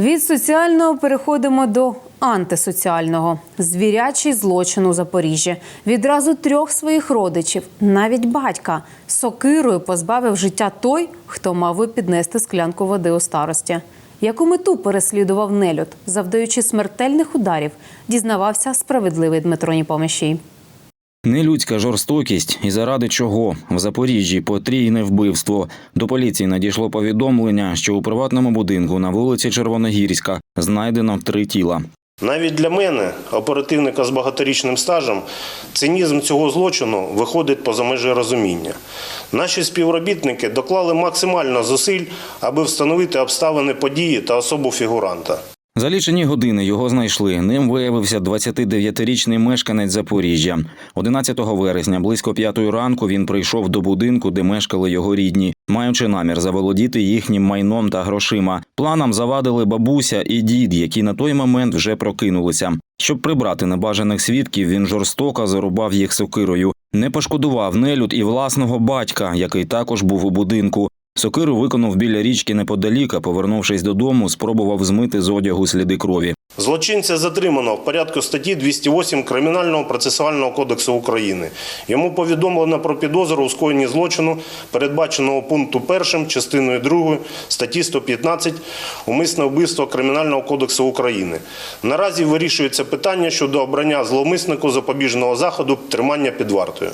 Від соціального переходимо до антисоціального. Звірячий злочин у Запоріжжі. Відразу трьох своїх родичів, навіть батька, сокирою позбавив життя той, хто мав би піднести склянку води у старості. Яку мету переслідував нелюд, завдаючи смертельних ударів, дізнавався справедливий Дмитро Ніпоміщій. Нелюдська жорстокість і заради чого в Запоріжжі потрійне вбивство. До поліції надійшло повідомлення, що у приватному будинку на вулиці Червоногірська знайдено три тіла. Навіть для мене, оперативника з багаторічним стажем, цинізм цього злочину виходить поза межі розуміння. Наші співробітники доклали максимально зусиль, аби встановити обставини події та особу фігуранта. За лічені години його знайшли. Ним виявився 29-річний мешканець Запоріжжя. 11 вересня, близько п'ятої ранку, він прийшов до будинку, де мешкали його рідні, маючи намір заволодіти їхнім майном та грошима. Планам завадили бабуся і дід, які на той момент вже прокинулися. Щоб прибрати небажаних свідків, він жорстоко зарубав їх сокирою. Не пошкодував нелюд і власного батька, який також був у будинку. Сокиру виконав біля річки неподалік, а повернувшись додому, спробував змити з одягу сліди крові. Злочинця затримано в порядку статті 208 Кримінального процесуального кодексу України. Йому повідомлено про підозру у скоєнні злочину, передбаченого пункту 1 частиною 2 статті 115 умисне вбивство Кримінального кодексу України. Наразі вирішується питання щодо обрання зловмиснику запобіжного заходу тримання під вартою.